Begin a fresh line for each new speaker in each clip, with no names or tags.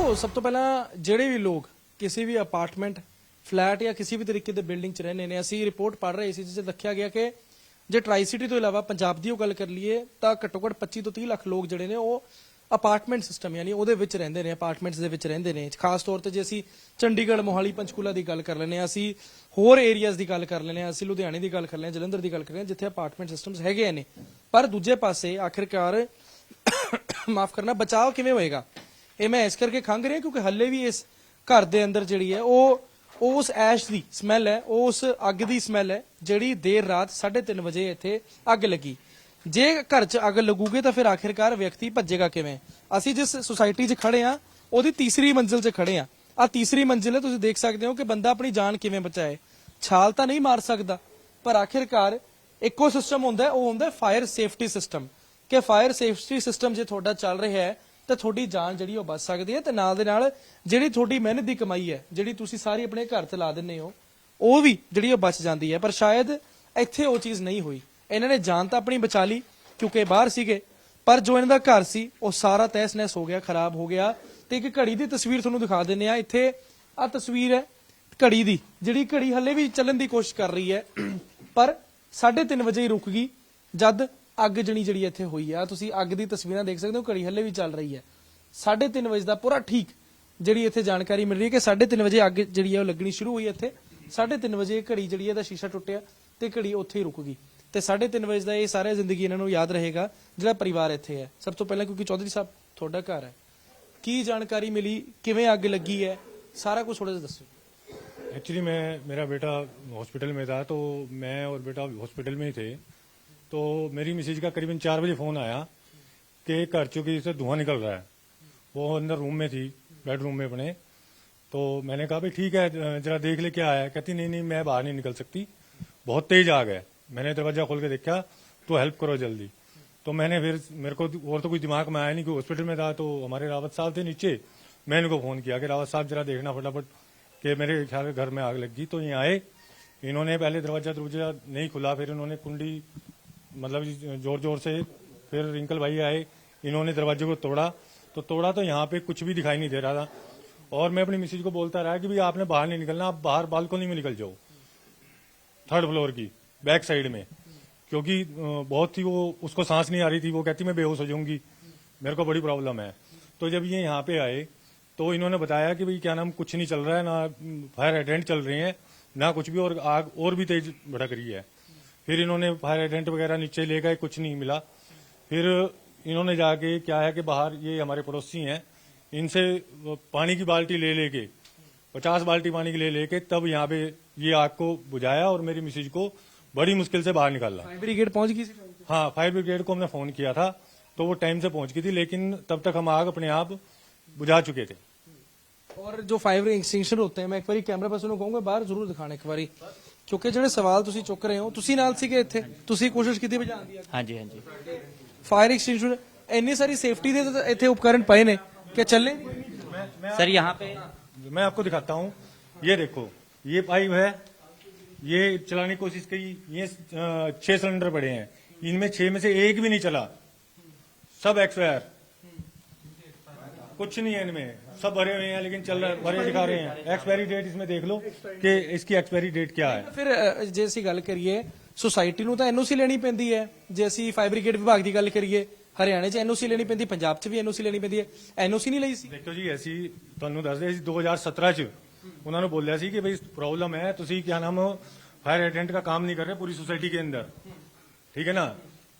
ਦੇਖੋ, ਸਭ ਤੋਂ ਪਹਿਲਾਂ ਜਿਹੜੇ ਵੀ ਲੋਕ ਕਿਸੇ ਵੀ ਅਪਾਰਟਮੈਂਟ ਫਲੈਟ ਜਾਂ ਕਿਸੇ ਵੀ ਤਰੀਕੇ ਦੇ ਬਿਲਡਿੰਗ 'ਚ ਰਹਿੰਦੇ ਨੇ, ਅਸੀਂ ਰਿਪੋਰਟ ਪੜ੍ਹ ਰਹੇ ਸੀ ਜਿਸ 'ਚ ਦੱਸਿਆ ਗਿਆ ਕਿ ਜੇ ਟਰਾਈ ਸਿਟੀ ਤੋਂ ਇਲਾਵਾ ਪੰਜਾਬ ਦੀ ਉਹ ਗੱਲ ਕਰ ਲਈਏ, ਤਾਂ ਘੱਟੋ ਘੱਟ 25 ਤੋਂ 30 ਲੱਖ ਲੋਕ ਜਿਹੜੇ ਨੇ ਉਹ ਅਪਾਰਟਮੈਂਟ ਸਿਸਟਮ ਯਾਨੀ ਉਹਦੇ ਵਿੱਚ ਰਹਿੰਦੇ ਨੇ ਅਪਾਰਟਮੈਂਟਸ ਦੇ ਵਿੱਚ ਰਹਿੰਦੇ ਨੇ। ਖਾਸ ਤੌਰ ਤੇ ਜੇ ਅਸੀਂ ਚੰਡੀਗੜ੍ਹ, ਮੋਹਾਲੀ, ਪੰਚਕੂਲਾ ਦੀ ਗੱਲ ਕਰ ਲੈਂਦੇ ਹਾਂ, ਅਸੀਂ ਹੋਰ ਏਰੀਆਜ਼ ਦੀ ਗੱਲ ਕਰ ਲੈਂਦੇ ਹਾਂ, ਅਸੀਂ ਲੁਧਿਆਣੇ ਦੀ ਗੱਲ ਕਰ ਲੈਂਦੇ ਹਾਂ, ਜਲੰਧਰ ਦੀ ਗੱਲ ਕਰ ਲੈਂਦੇ ਜਿੱਥੇ ਅਪਾਰਟਮੈਂਟ ਸਿਸਟਮਸ ਹੈਗੇ ਨੇ। ਪਰ ਦੂਜੇ ਪਾਸੇ ਆਖਿਰਕਾਰ, ਮਾਫ ਕਰਨਾ, ਬਚਾਅ ਕਿਵੇਂ ਹੋਏਗਾ? ਇਹ ਮੈਂ ਇਸ ਕਰਕੇ ਖੰਗ ਰਿਹਾ ਕਿਉਂਕਿ ਹੱਲੇ ਵੀ ਇਸ ਘਰ ਦੇ ਅੰਦਰ ਜਿਹੜੀ ਹੈ, ਉਹ ਉਸ ਐਸ਼ ਦੀ ਸਮੈਲ ਹੈ ਉਸ ਅੱਗ ਦੀ ਸਮੈਲ ਹੈ, ਜਿਹੜੀ ਦੇਰ ਰਾਤ 3:30 ਵਜੇ ਇੱਥੇ ਅੱਗ ਲੱਗੀ। ਜੇ ਘਰ 'ਚ ਅੱਗ ਲੱਗੂਗੀ ਤਾਂ ਫਿਰ ਆਖਿਰਕਾਰ ਵਿਅਕਤੀ ਭੱਜੇਗਾ ਕਿਵੇਂ? ਅਸੀਂ ਜਿਸ ਸੁਸਾਇਟੀ 'ਚ ਖੜੇ ਆ ਉਹਦੀ ਤੀਸਰੀ ਮੰਜ਼ਿਲ 'ਚ ਖੜੇ ਆ ਆ ਤੀਸਰੀ ਮੰਜ਼ਿਲ ਹੈ, ਤੁਸੀਂ ਦੇਖ ਸਕਦੇ ਹੋ ਕਿ ਬੰਦਾ ਆਪਣੀ ਜਾਨ ਕਿਵੇਂ ਬਚਾਏ। ਛਾਲ ਤਾਂ ਨਹੀਂ ਮਾਰ ਸਕਦਾ, ਪਰ ਆਖਿਰਕਾਰ ਇੱਕੋ ਸਿਸਟਮ ਹੁੰਦਾ ਉਹ ਹੁੰਦਾ ਫਾਇਰ ਸੇਫਟੀ ਸਿਸਟਮ ਕਿ ਫਾਇਰ ਸੇਫਟੀ ਸਿਸਟਮ ਜੇ ਤੁਹਾਡਾ ਚੱਲ ਰਿਹਾ ਹੈ ਤਾਂ ਤੁਹਾਡੀ ਜਾਨ ਜਿਹੜੀ ਉਹ ਬਚ ਸਕਦੀ ਹੈ ਤੇ ਨਾਲ ਦੇ ਨਾਲ ਜਿਹੜੀ ਤੁਹਾਡੀ ਮਿਹਨਤ ਦੀ ਕਮਾਈ ਹੈ, ਜਿਹੜੀ ਤੁਸੀਂ ਸਾਰੀ ਆਪਣੇ ਘਰ ਤੇ ਲਾ ਦਿੰਦੇ ਹੋ, ਉਹ ਵੀ ਜਿਹੜੀ ਉਹ ਬਚ ਜਾਂਦੀ ਹੈ। ਪਰ ਸ਼ਾਇਦ ਇੱਥੇ ਉਹ ਚੀਜ਼ ਨਹੀਂ ਹੋਈ। ਇਹਨਾਂ ਨੇ ਜਾਨ ਤਾਂ ਆਪਣੀ ਬਚਾ ਲਈ, ਕਿਉਂਕਿ ਬਾਹਰ ਸੀਗੇ। ਪਰ ਜੋ ਇਹਨਾਂ ਦਾ ਘਰ ਸੀ, ਉਹ ਸਾਰਾ ਤਹਿਸ-ਨਹਿਸ ਹੋ ਗਿਆ, ਖਰਾਬ ਹੋ ਗਿਆ। ਤੇ ਇੱਕ ਘੜੀ ਦੀ ਤਸਵੀਰ ਤੁਹਾਨੂੰ ਦਿਖਾ ਦਿੰਨੇ ਆ ਇੱਥੇ ਆ ਤਸਵੀਰ ਹੈ ਘੜੀ ਦੀ, ਜਿਹੜੀ ਘੜੀ ਹੱਲੇ ਵੀ ਚੱਲਣ ਦੀ ਕੋਸ਼ਿਸ਼ ਕਰ ਰਹੀ ਹੈ। ਪਰ 3:30 ਵਜੇ ਹੀ ਰੁਕ ਗਈ, ਜਦ ਅੱਗ ਜਣੀ ਜਿਹੜੀ ਇੱਥੇ ਹੋਈ ਆ ਤੁਸੀਂ ਅੱਗ ਦੀ ਤਸਵੀਰਾਂ ਦੇਖ ਸਕਦੇ ਹੋ ਘੜੀ ਹੱਲੇ ਵੀ ਚੱਲ ਰਹੀ ਹੈ 3:30 ਵਜੇ ਦਾ ਪੂਰਾ ਠੀਕ ਜਿਹੜੀ ਇੱਥੇ ਜਾਣਕਾਰੀ ਮਿਲ ਰਹੀ ਹੈ ਕਿ 3:30 ਵਜੇ ਅੱਗ ਜਿਹੜੀ ਹੈ ਉਹ ਲੱਗਣੀ ਸ਼ੁਰੂ ਹੋਈ ਇੱਥੇ 3:30 ਵਜੇ ਇਹ ਘੜੀ ਜਿਹੜੀ ਹੈ ਦਾ ਸ਼ੀਸ਼ਾ ਟੁੱਟਿਆ ਤੇ ਘੜੀ ਉੱਥੇ ਹੀ ਰੁਕ ਗਈ ਤੇ 3:30 ਵਜੇ ਦਾ ਇਹ ਸਾਰੇ ਜ਼ਿੰਦਗੀ ਇਹਨਾਂ ਨੂੰ ਯਾਦ ਰਹੇਗਾ ਜਿਹੜਾ ਪਰਿਵਾਰ ਇੱਥੇ ਹੈ ਸਭ ਤੋਂ ਪਹਿਲਾਂ ਕਿਉਂਕਿ ਚੌਧਰੀ ਸਾਹਿਬ ਤੁਹਾਡਾ ਘਰ ਹੈ ਕੀ ਜਾਣਕਾਰੀ ਮਿਲੀ ਕਿਵੇਂ ਅੱਗ ਲੱਗੀ ਹੈ ਸਾਰਾ ਕੁਝ ਥੋੜਾ ਜਿਹਾ ਦੱਸੋ
एक्चुअली मैं मेरा बेटा हॉस्पिटल में था तो मैं और बेटा हॉस्पिटल में ही थे तो मेरी मिसेज का करीबन चार बजे फ़ोन आया कि घर चुकी से धुआँ निकल रहा है। वो अंदर रूम में थी, बेडरूम में अपने। तो मैंने कहा, भाई ठीक है, जरा देख ले क्या है। कहती, नहीं नहीं, मैं बाहर नहीं निकल सकती। बहुत तेज आग है। मैंने दरवाज़ा खोल के देखा तो हेल्प करो जल्दी। तो मैंने फिर मेरे को और तो कुछ दिमाग में आया नहीं कि हॉस्पिटल में था तो हमारे रावत साहब थे नीचे। मैंने उनको फ़ोन किया कि, रावत साहब, जरा देखना फटाफट कि मेरे ख्याल घर में आग लग गई। तो ये आए। इन्होंने पहले दरवाज़ा दरवाज़ा नहीं खुला, फिर इन्होंने कुंडी मतलब ज़ोर ज़ोर से फिर रिंकल भाई आए, इन्होंने दरवाजे को तोड़ा। तो तोड़ा तो यहाँ पे कुछ भी दिखाई नहीं दे रहा था। और मैं अपनी मिसेज को बोलता रहा कि भाई, आपने बाहर नहीं निकलना, आप बाहर बालकनी में निकल जाओ। थर्ड फ्लोर की बैक साइड में। क्योंकि बहुत थी वो, उसको सांस नहीं आ रही थी, वो कहती, मैं बेहोश हो जाऊँगी, मेरे को बड़ी प्रॉब्लम है। तो जब ये यहाँ पे आए तो इन्होंने बताया कि भाई, क्या नाम, कुछ नहीं चल रहा है, ना फायर हाइड्रेंट चल रहे हैं, ना कुछ भी, और आग और भी तेज भड़क रही है। फिर इन्होंने फायर एडेंट वगैरह नीचे ले गए कुछ नहीं मिला। फिर इन्होंने जाके क्या है कि बाहर ये हमारे पड़ोसी हैं इनसे पानी की बाल्टी ले लेके पचास बाल्टी पानी की ले लेके तब यहाँ पे ये आग को बुझाया और मेरी मिसिज को बड़ी मुश्किल से बाहर निकाला।
फायर ब्रिगेड पहुँच गई
हाँ फायर ब्रिगेड को हमने फ़ोन किया था तो वो टाइम से पहुँच गई थी लेकिन तब तक हम आग अपने आप बुझा चुके थे।
और जो फायर एक्सटेंशन होते हैं मैं एक बार कैमरा पर्सन को कहूँगा बाहर ज़रूर दिखाने एक बार। ਕਿਉਂਕਿ ਜਿਹੜੇ ਸਵਾਲ ਤੁਸੀਂ ਚੁੱਕ ਰਹੇ ਹੋ ਤੁਸੀਂ ਨਾਲ ਸੀਗੇ ਇੱਥੇ ਤੁਸੀਂ ਕੋਸ਼ਿਸ਼ ਕੀਤੀ ਬੁਝਾਉਣ ਦੀ
ਹਾਂਜੀ ਹਾਂਜੀ
ਫਾਇਰ ਐਕਸਟੈਂਸ਼ਨ ਇੰਨੀ ਸਾਰੀ ਸੇਫਟੀ ਦੇ ਤਾਂ ਇੱਥੇ ਉਪਕਰਨ ਪਏ ਨੇ ਕਿ ਚੱਲੇ
सर यहाँ पे
मैं आपको दिखाता हूँ ये देखो ये पाइप है ये चलाने की कोशिश की ये अ, छह सिलेंडर पड़े हैं इनमें छह में से एक भी नहीं चला सब एक्सपायर कुछ नहीं है इनमें सब भरे हुए हैं लेकिन चल रहा है भरे दिखा रहे हैं एक्सपायरी डेट इसमें देख लो कि इसकी एक्सपायरी डेट क्या है
ਫਿਰ ਅ, ਜੇ ਅਸੀਂ ਗੱਲ ਕਰੀਏ ਸੁਸਾਇਟੀ ਨੂੰ ਤਾਂ ਐਨਓਸੀ ਲੈਣੀ ਪੈਂਦੀ ਹੈ ਜੇ ਅਸੀਂ ਫਾਇਰ ਬ੍ਰਿਗੇਡ ਵਿਭਾਗ ਦੀ ਗੱਲ ਕਰੀਏ ਹਰਿਆਣੇ 'ਚ ਐਨਓਸੀ ਲੈਣੀ ਪੈਂਦੀ ਪੰਜਾਬ 'ਚ ਵੀ ਐਨਓਸੀ ਲੈਣੀ ਪੈਂਦੀ ਹੈ ਐਨਓਸੀ ਨਹੀਂ ਲਈ ਸੀ
ਦੇਖੋ ਜੀ ਅਸੀਂ ਤੁਹਾਨੂੰ ਦੱਸਦੇ ਸੀ 2017 ਚ ਉਹਨਾਂ ਨੂੰ ਬੋਲਿਆ ਸੀ ਕਿ ਭਈ ਪ੍ਰੋਬਲਮ ਹੈ ਤੁਸੀਂ क्या नाम फायर हाइड्रेंट का काम नहीं कर रहे पूरी सोसाइटी के अंदर ठीक है ना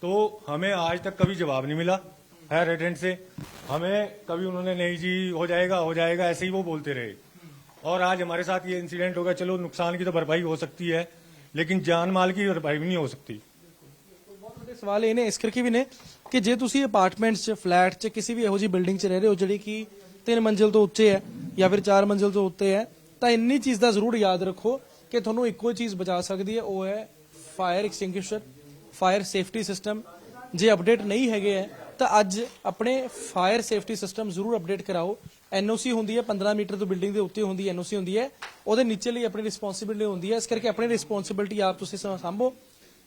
तो हमें आज तक कभी जवाब नहीं मिला फायर हाइड्रेंट से हमें कभी उन्होंने नहीं जी हो जाएगा हो जाएगा ऐसे ही वो बोलते रहे और आज हमारे साथ ये इंसिडेंट होगा चलो नुकसान की तो भरपाई हो सकती है लेकिन जान माल की भरपाई भी नहीं हो सकती
ਬਹੁਤ ਵੱਡੇ ਸਵਾਲ ਇਹ ਨੇ ਇਸ ਕਰਕੇ ਵੀ ਨੇ ਕਿ ਜੇ ਤੁਸੀਂ ਅਪਾਰਟਮੈਂਟਸ 'ਚ ਫਲੈਟ 'ਚ ਕਿਸੇ ਵੀ ਇਹੋ ਜਿਹੀ ਬਿਲਡਿੰਗ 'ਚ ਰਹਿ ਰਹੇ ਹੋ ਜਿਹੜੀ ਕਿ ਤਿੰਨ ਮੰਜ਼ਿਲ ਤੋਂ ਉੱਚੇ ਹੈ ਜਾਂ ਫਿਰ ਚਾਰ ਮੰਜ਼ਿਲ ਤੋਂ ਉੱਤੇ ਹੈ ਤਾਂ ਇੰਨੀ ਚੀਜ਼ ਦਾ ਜ਼ਰੂਰ ਯਾਦ ਰੱਖੋ ਕਿ ਤੁਹਾਨੂੰ ਇੱਕੋ ਹੀ ਚੀਜ਼ ਬਚਾ ਸਕਦੀ ਹੈ ਉਹ ਹੈ fire extinguisher fire safety system ਜੇ ਅਪਡੇਟ ਨਹੀਂ ਹੈਗੇ ਹੈ ਤਾਂ ਅੱਜ ਆਪਣੇ ਫਾਇਰ ਸੇਫਟੀ ਸਿਸਟਮ ਜ਼ਰੂਰ ਅਪਡੇਟ ਕਰਾਓ। ਐਨਓਸੀ ਹੁੰਦੀ ਹੈ 15 ਮੀਟਰ ਤੋਂ ਬਿਲਡਿੰਗ ਦੇ ਉੱਤੇ ਹੁੰਦੀ ਹੈ ਐਨਓਸੀ ਹੁੰਦੀ ਹੈ। ਉਹਦੇ ਨੀਚੇ ਲਈ ਆਪਣੀ ਰਿਸਪੌਂਸਿਬਿਲਟੀ ਹੁੰਦੀ ਹੈ। ਇਸ ਕਰਕੇ ਆਪਣੀ ਰਿਸਪੌਂਸਿਬਿਲਟੀ ਆਪ ਤੁਸੀਂ ਸੰਭੋ।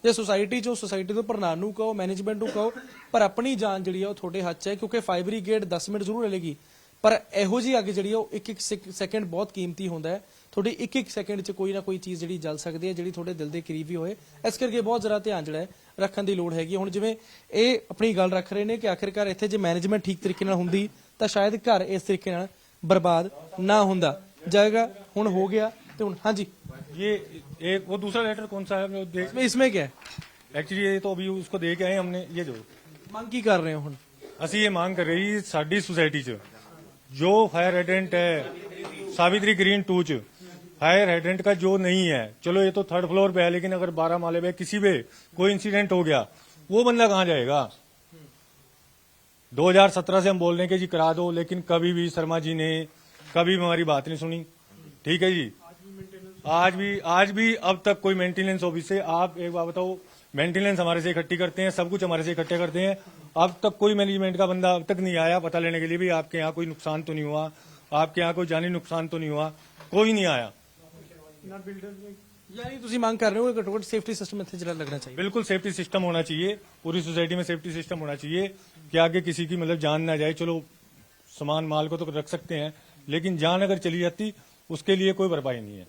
ਜੇ ਸੁਸਾਇਟੀ ਚੋਂ ਸੁਸਾਇਟੀ ਦੇ ਪ੍ਰਧਾਨ ਨੂੰ ਕਹੋ ਮੈਨੇਜਮੈਂਟ ਨੂੰ ਕਹੋ, ਪਰ ਆਪਣੀ ਜਾਨ ਜਿਹੜੀ ਹੈ ਉਹ ਤੁਹਾਡੇ ਹੱਥ 'ਚ ਹੈ, ਕਿਉਂਕਿ ਫਾਇਰ ਬ੍ਰਿਗੇਡ 10 ਮਿੰਟ ਜ਼ਰੂਰ ਲੇਗੀ ਪਰ ਇਹੋ ਜੀ ਅੱਗ ਜਿਹੜੀ ਆ ਉਹ ਇੱਕ ਇੱਕ ਸੈਕਿੰਡ ਬਹੁਤ ਕੀਮਤੀ ਹੁੰਦਾ ਹੈ। ਤੁਹਾਡੀ ਇੱਕ ਇੱਕ ਸੈਕਿੰਡ 'ਚ ਕੋਈ ਨਾ ਕੋਈ ਚੀਜ਼ ਜਿਹੜੀ ਜਲ ਸਕਦੀ ਹੈ, ਜਿਹੜੀ ਤੁਹਾਡੇ ਦਿਲ ਦੇ ਕਰੀਬ ਹੀ ਹੋਏ। ਇਸ ਕਰਕੇ ਬਹੁਤ ਜ਼ਰਾ ਧਿਆਨ ਜਿਹੜਾ ਹੈ ਰੱਖਣ ਦੀ ਲੋੜ ਹੈਗੀ ਹੈ। ਹੁਣ ਜਿਵੇਂ ਇਹ ਆਪਣੀ ਗੱਲ ਰੱਖ ਰਹੇ ਨੇ ਕਿ ਆਖਿਰਕਾਰ ਇੱਥੇ ਜੇ ਮੈਨੇਜਮੈਂਟ ਠੀਕ ਤਰੀਕੇ ਨਾਲ ਹੁੰਦੀ ਤਾਂ ਸ਼ਾਇਦ ਘਰ ਇਸ ਤਰੀਕੇ ਨਾਲ ਬਰਬਾਦ ਨਾ ਹੁੰਦਾ ਜਾਏਗਾ ਹੁਣ ਹੋ ਗਿਆ ਤੇ ਹੁਣ ਹਾਂਜੀ
ये एक वो दूसरा लेटर कौन सा है वो देख
इसमें इसमें क्या है
एक्चुअली ये तो अभी उसको दे के आए हमने ये जो
ਮੰਗ ਕੀ ਕਰ ਰਹੇ ਹੋ ਹੁਣ
ਅਸੀਂ ਇਹ ਮੰਗ ਕਰ ਰਹੀ ਸਾਡੀ ਸੁਸਾਇਟੀ 'ਚ ਜੋ फायर हाइड्रेंट है सावित्री ग्रीन टू च फायर हाइड्रेंट का जो नहीं है। चलो, ये तो थर्ड फ्लोर पे है, लेकिन अगर बारह माले पे किसी पे कोई इंसिडेंट हो गया, वो बंदा कहाँ जाएगा? 2017 से हम बोल रहे हैं जी करा दो, लेकिन कभी भी शर्मा जी ने कभी भी हमारी बात नहीं सुनी। ठीक है जी? आज भी आज भी, अब तक कोई मेंटेनेंस ऑफ़िस से, आप एक बात बताओ मेंटेनेंस हमारे से इकट्ठी करते हैं, सब कुछ हमारे से इकट्ठे करते हैं। अब तक कोई मैनेजमेंट का बंदा अब तक नहीं आया पता लेने के लिए भी, आपके यहाँ कोई नुकसान तो नहीं हुआ, आपके यहाँ कोई जानी नुकसान तो नहीं हुआ, कोई नहीं आया।
ਯਾਨੀ ਤੁਸੀਂ ਮੰਗ ਕਰ ਰਹੇ ਹੋ ਕਿ ਘੱਟੋ ਘੱਟ ਸੇਫਟੀ ਸਿਸਟਮ ਇੱਥੇ ਜਿਹੜਾ ਲੱਗਣਾ ਚਾਹੀਦਾ
बिल्कुल सेफ्टी सिस्टम होना चाहिए पूरी सोसाइटी में सेफ्टी सिस्टम होना चाहिए कि आगे किसी की मतलब जान ना जाए चलो सामान माल को तो रख सकते हैं लेकिन जान अगर चली जाती उसके लिए कोई भरपाई नहीं है